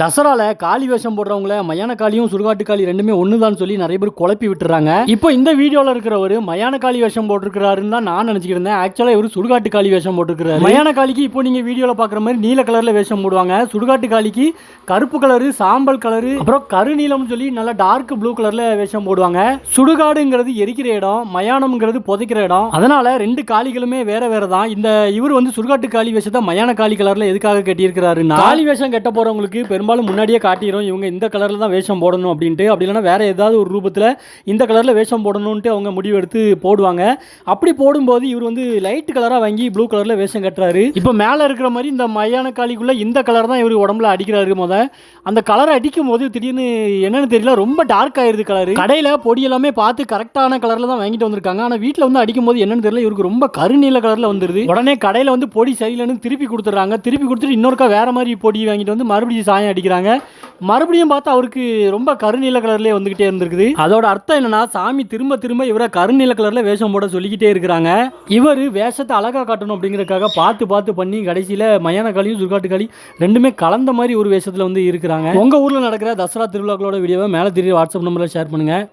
தசராவில் காளி வேஷம் போடுறவங்கள மயான காளியும் சுடுகாட்டு காளி ரெண்டுமே ஒன்று தான் சொல்லி நிறைய பேர் குழப்பி விட்டுறாங்க. இப்போ இந்த வீடியோவில் இருக்கிறவர் மயான காளி வேஷம் போட்டிருக்கிறாருன்னு தான் நான் நினச்சிக்கிட்டு இருந்தேன். ஆக்சுவலாக இவர் சுடுகாட்டு காளி வேஷம் போட்டிருக்கிறாரு. மயான காளிக்கு இப்போ நீங்கள் வீடியோவில் பார்க்குற மாதிரி நீல கலரில் வேஷம் போடுவாங்க. சுடுகாட்டு காளிக்கு கருப்பு கலரு சாம்பல் கலரு அப்புறம் கருநீலம்னு சொல்லி நல்லா டார்க் ப்ளூ கலரில் வேஷம் போடுவாங்க. சுடுகாடுங்கிறது எரிக்கிற இடம் மயானம்ங்கிறது புதைக்கிற இடம். அதனால் ரெண்டு காளிகளுமே வேற வேற தான் இந்த இவர் வந்து சுடுகாட்டு காளி வேஷத்தை மயான காளி கலரில் எதுக்காக கட்டியிருக்கிறாருன்னா காளி வேஷம் கட்ட போகிறவங்களுக்கு பெரும்பாலும் முன்னாடியே காட்டிடும் இவங்க இந்த கலரில் தான் வேஷம் போடணும் அப்படின்ட்டு. அப்படி இல்லைன்னா வேறு ஏதாவது ஒரு ரூபத்தில் இந்த கலரில் வேஷம் போடணுன்ட்டு அவங்க முடிவு எடுத்து போடுவாங்க. அப்படி போடும்போது இவர் வந்து லைட் கலராக வாங்கி ப்ளூ கலரில் வேஷம் கட்டுறாரு. இப்போ மேலே இருக்கிற மாதிரி இந்த மயான காலிக்குள்ளே இந்த கலர் தான் இவர் உடம்புல அடிக்கிறாரு முத. அந்த கலரை அடிக்கும் போது திடீர்னு என்னென்னு தெரியல ரொம்ப டார்க் ஆயிருது கலர் கடையில் பொடி எல்லாமே பார்த்து கரெக்டான கலரில் தான் வாங்கிட்டு வந்திருக்காங்க. ஆனால் வீட்டில் வந்து அடிக்கும் போது என்னென்னு தெரியல இவருக்கு ரொம்ப கருநீல கலரில் வந்துருது. உடனே கடையில் வந்து பொடி சரியில்லைன்னு திருப்பி கொடுத்துட்றாங்க. திருப்பி கொடுத்துட்டு இன்னொருக்கா வேற மாதிரி பொடி வாங்கிட்டு வந்து மறுபடியும் சாயம் அடிக்கிறாங்க. மறுபடியும் பார்த்தா அவருக்கு ரொம்ப கருநீல கலர்லேயே வந்துக்கிட்டே இருந்திருக்குது. அதோட அர்த்தம் என்னன்னா சாமி திரும்ப திரும்ப இவரை கருநீல கலரில் வேஷம் போட சொல்லிக்கிட்டே இருக்கிறாங்க. இவர் வேஷத்தை அழகாக காட்டணும் அப்படிங்கிறதுக்காக பார்த்து பார்த்து பண்ணி கடைசியில் மயான காளியும் சுர்காட்டு காளி ரெண்டுமே கலந்த மாதிரி ஒரு வேஷத்தில் வந்து இருக்கிறாங்க. உங்கள் ஊரில் நடக்கிற தசரா திருவிழாக்களோட வீடியோவை மேலே தெரிய வாட்ஸ்அப் நம்பரில் ஷேர் பண்ணுங்கள்